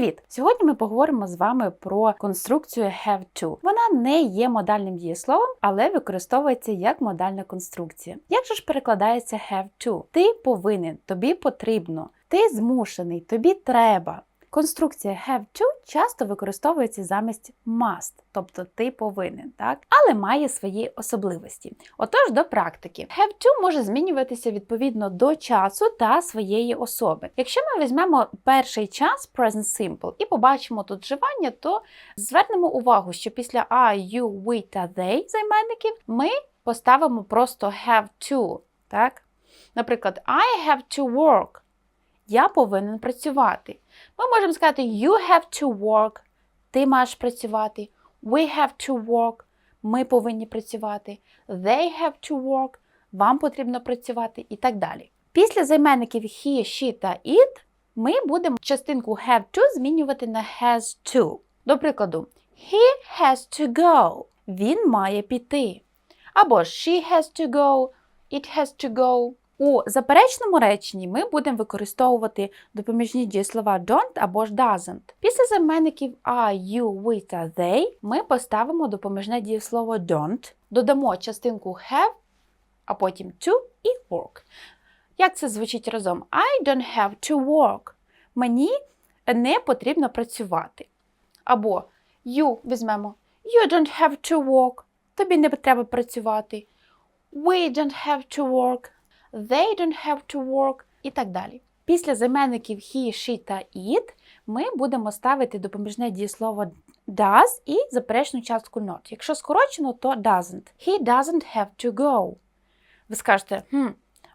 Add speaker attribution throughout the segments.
Speaker 1: Привіт! Сьогодні ми поговоримо з вами про конструкцію have to. Вона не є модальним дієсловом, але використовується як модальна конструкція. Як же ж перекладається have to? Ти повинен, тобі потрібно, ти змушений, тобі треба. Конструкція have to часто використовується замість must, тобто ти повинен, так? але має свої особливості. Отож, до практики. Have to може змінюватися відповідно до часу та своєї особи. Якщо ми візьмемо перший час present simple і побачимо тут вживання, то звернемо увагу, що після I, you, we та they займенників ми поставимо просто have to. Так? Наприклад, I have to work. Я повинен працювати. Ми можемо сказати you have to work, ти маєш працювати. We have to work, ми повинні працювати. They have to work, вам потрібно працювати і так далі. Після займенників he, she та it ми будемо частинку have to змінювати на has to. До прикладу, he has to go. Він має піти. Або she has to go, it has to go. У заперечному реченні ми будемо використовувати допоміжні дієслова don't або ж doesn't. Після займенників I, you, we та they ми поставимо допоміжне дієслово don't, додамо частинку have, а потім to і work. Як це звучить разом? I don't have to work. Мені не потрібно працювати. Або you візьмемо You don't have to work. Тобі не треба працювати. We don't have to work they don't have to work і так далі. Після займенників he, she та it ми будемо ставити допоміжне дієслово does і заперечну частку not. Якщо скорочено, то doesn't. He doesn't have to go. Ви скажете, хм,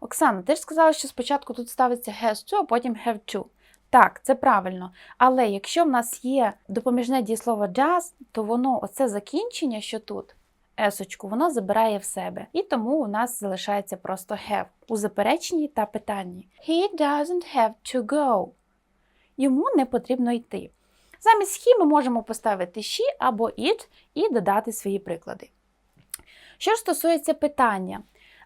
Speaker 1: Оксана, ти ж сказала, що спочатку тут ставиться has to, а потім have to. Так, це правильно. Але якщо в нас є допоміжне дієслово does, то воно, оце закінчення, що тут, есочку, воно забирає в себе. І тому у нас залишається просто have у запереченні та питанні. He doesn't have to go. Йому не потрібно йти. Замість he ми можемо поставити she або it і додати свої приклади. Що ж стосується питання,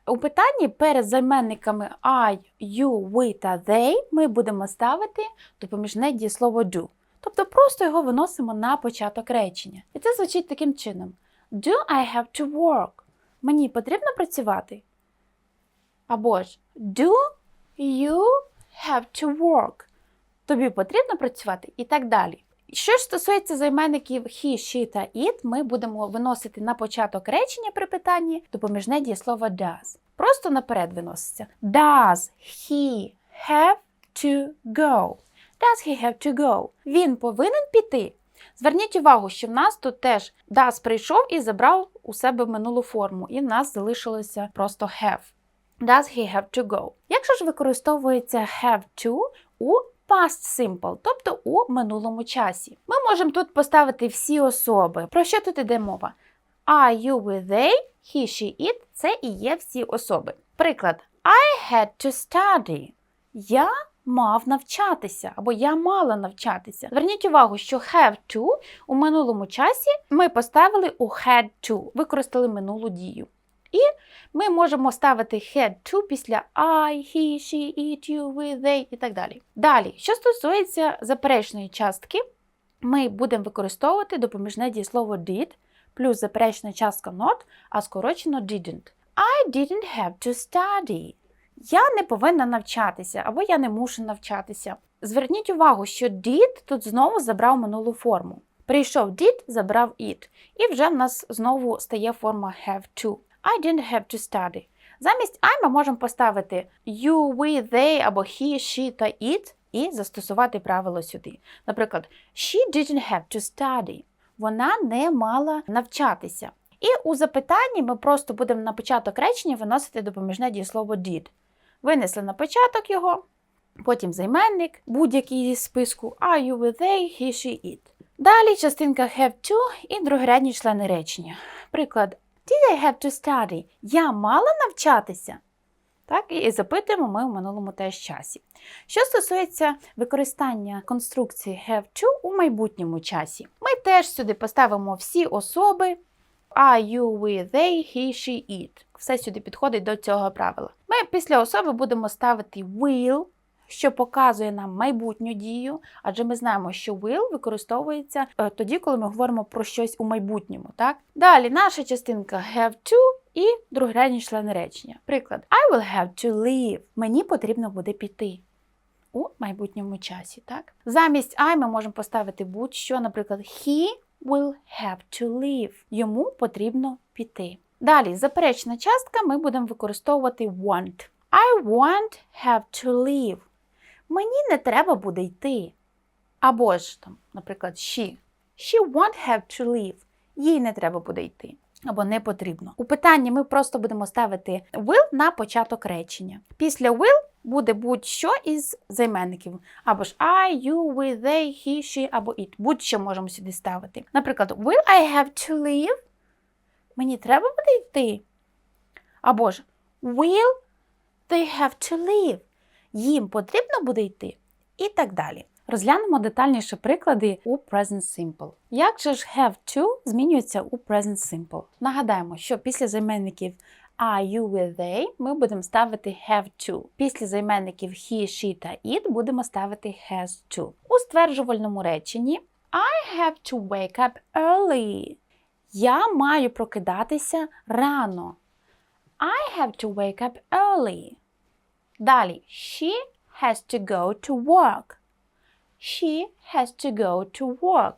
Speaker 1: у питанні перед займенниками I, you, we та they ми будемо ставити допоміжне дієслово do. Тобто просто його виносимо на початок речення. І це звучить таким чином. Do I have to work? Мені потрібно працювати? Або ж Do you have to work? Тобі потрібно працювати і так далі. Що ж стосується займенників he, she та it, ми будемо виносити на початок речення при питанні допоміжне дієслово does. Просто наперед виноситься. Does he have to go? Does he have to go? Він повинен піти. Зверніть увагу, що в нас тут теж does прийшов і забрав у себе минулу форму, і в нас залишилося просто have. Does he have to go? Якщо ж використовується have to у past simple, тобто у минулому часі. Ми можемо тут поставити всі особи. Про що тут іде мова? I, you, we, they, he, she, it це і є всі особи. Приклад, I had to study. Я мав навчатися або я мала навчатися. Зверніть увагу, що have to у минулому часі ми поставили у had to, використали минулу дію. І ми можемо ставити had to після I, he, she, it, you, we, they і так далі. Далі, що стосується заперечної частки, ми будемо використовувати допоміжне дієслово did плюс заперечна частка not, а скорочено didn't. I didn't have to study. Я не повинна навчатися або я не мушу навчатися. Зверніть увагу, що did тут знову забрав минулу форму. Прийшов did, забрав it. І вже в нас знову стає форма have to. I didn't have to study. Замість I ми можемо поставити you, we, they або he, she та it і застосувати правило сюди. Наприклад, she didn't have to study. Вона не мала навчатися. І у запитанні ми просто будемо на початок речення виносити допоміжне дієслово did. Винесли на початок його, потім займенник, будь-який зі списку are you with they, he, she, it. Далі частинка have to і другорядні члени речення. Приклад Did I have to study? Я мала навчатися? Так, І запитуємо ми у минулому теж часі. Що стосується використання конструкції have to у майбутньому часі, ми теж сюди поставимо всі особи I, you, we, they, he, she, it. Все сюди підходить до цього правила. Ми після особи будемо ставити will, що показує нам майбутню дію, адже ми знаємо, що will використовується е, тоді, коли ми говоримо про щось у майбутньому. Так? Далі наша частинка have to і другорядні члени речення. Приклад: I will have to leave. Мені потрібно буде піти. У майбутньому часі, так? Замість I ми можемо поставити будь-що, наприклад, he will have to leave. Йому потрібно піти. Далі, заперечна частка ми будемо використовувати want. I want have to leave. Мені не треба буде йти. Або ж там, наприклад, she. She won't have to leave. Їй не треба буде йти. Або не потрібно. У питанні ми просто будемо ставити will на початок речення. Після will буде будь-що із займенників. Або ж I, you, we, they, he, she, або it. Будь-що можемо сюди ставити. Наприклад, will I have to leave? Мені треба буде йти. Або ж will they have to leave? Їм потрібно буде йти. І так далі. Розглянемо детальніше приклади у Present Simple. Як же ж have to змінюється у Present Simple? Нагадаємо, що після займенників I, you, we, they ми будемо ставити have to. Після займенників he, she та it будемо ставити has to. У стверджувальному реченні I have to wake up early. Я маю прокидатися рано. I have to wake up early. Далі she has to go to work. She has to go to work.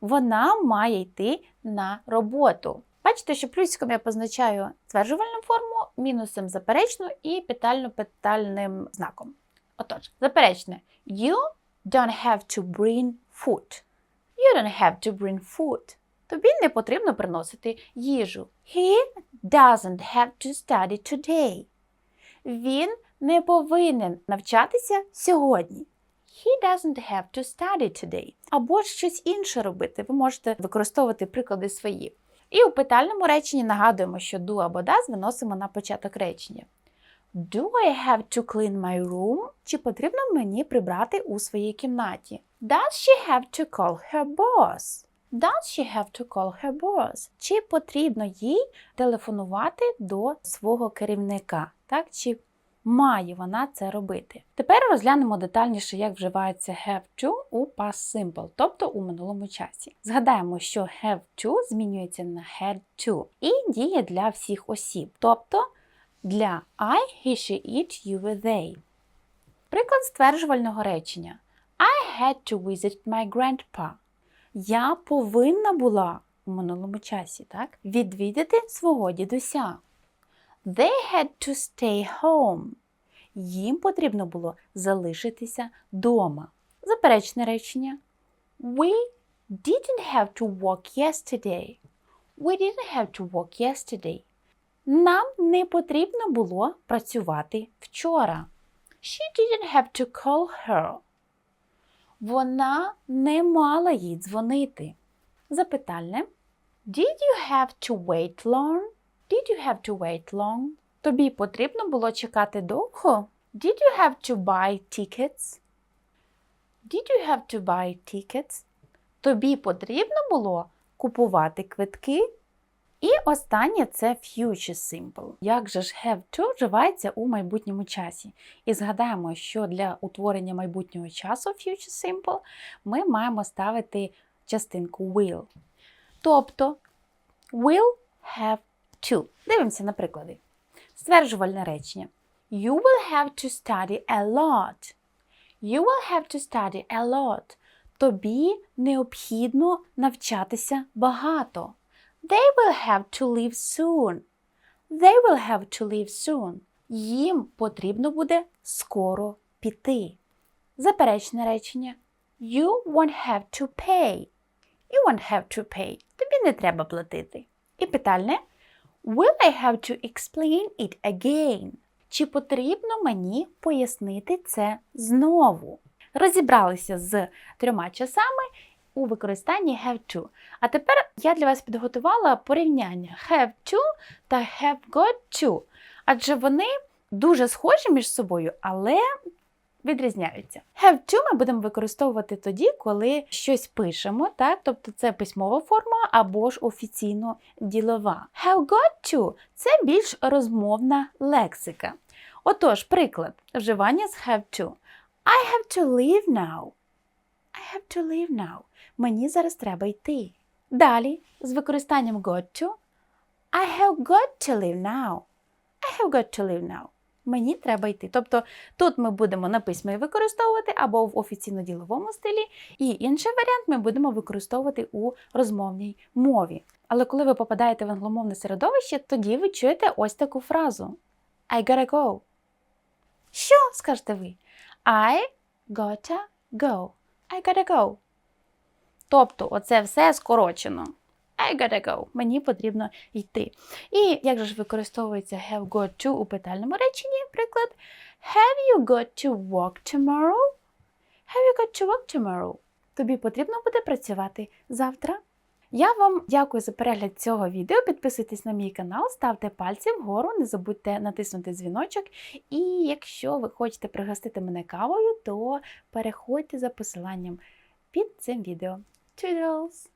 Speaker 1: Вона має йти на роботу. Бачите, що плюсиком я позначаю стверджувальну форму, мінусом заперечну і питально-питальним знаком. Отож, заперечне. You don't have to bring food. You don't have to bring food. Тобі не потрібно приносити їжу. He doesn't have to study today. Він не повинен навчатися сьогодні. He doesn't have to study today. Або щось інше робити. Ви можете використовувати приклади свої. І у питальному реченні нагадуємо, що do або does виносимо на початок речення. Do I have to clean my room? Чи потрібно мені прибрати у своїй кімнаті? Does she have to call her boss? Does she have to call her boss? Чи потрібно їй телефонувати до свого керівника? Так? Чи має вона це робити? Тепер розглянемо детальніше, як вживається have to у past simple, тобто у минулому часі. Згадаємо, що have to змінюється на had to і діє для всіх осіб, тобто для I, he, she, it, you, they. Приклад стверджувального речення. I had to visit my grandpa. Я повинна була у минулому часі, так? Відвідати свого дідуся. They had to stay home. Їм потрібно було залишитися дома. Заперечне речення. We didn't have to work yesterday. We didn't have to work yesterday. Нам не потрібно було працювати вчора. She didn't have to call her. Вона не мала їй дзвонити. Запитальне. Did you have to wait long? Did you have to wait long? Тобі потрібно було чекати довго? Did you have to buy tickets? Did you have to buy tickets? Тобі потрібно було купувати квитки? І останнє це future simple. Як же ж have to вживається у майбутньому часі? І згадаємо, що для утворення майбутнього часу future simple ми маємо ставити частинку will. Тобто will have to. Дивимося на приклади. Стверджувальне речення. You will have to study a lot. You will have to study a lot. Тобі необхідно навчатися багато. They will have to leave soon. They will have to leave soon. Їм потрібно буде скоро піти. Заперечне речення. You won't have to pay. You won't have to pay. Тобі не треба платити. І питальне. Will I have to explain it again? Чи потрібно мені пояснити це знову? Розібралися з трьома часами у використанні have to. А тепер я для вас підготувала порівняння have to та have got to. Адже вони дуже схожі між собою, але відрізняються. Have to ми будемо використовувати тоді, коли щось пишемо, так? тобто це письмова форма або ж офіційно ділова. Have got to це більш розмовна лексика. Отож, приклад вживання з have to. I have to leave now. I have to leave now. Мені зараз треба йти. Далі з використанням got to. I have got to leave now. I have got to leave now. Мені треба йти. Тобто тут ми будемо на письмі використовувати або в офіційно-діловому стилі, і інший варіант ми будемо використовувати у розмовній мові. Але коли ви попадаєте в англомовне середовище, тоді ви чуєте ось таку фразу: I gotta go. Що скажете ви? I gotta go. I gotta go. Тобто, оце все скорочено. I gotta go. Мені потрібно йти. І як же ж використовується have got to у питальному реченні? Приклад Have you got to work tomorrow? Have you got to work tomorrow? Тобі потрібно буде працювати завтра. Я вам дякую за перегляд цього відео. Підписуйтесь на мій канал, ставте пальці вгору, не забудьте натиснути дзвіночок. І якщо ви хочете пригостити мене кавою, то переходьте за посиланням під цим відео. Toodles!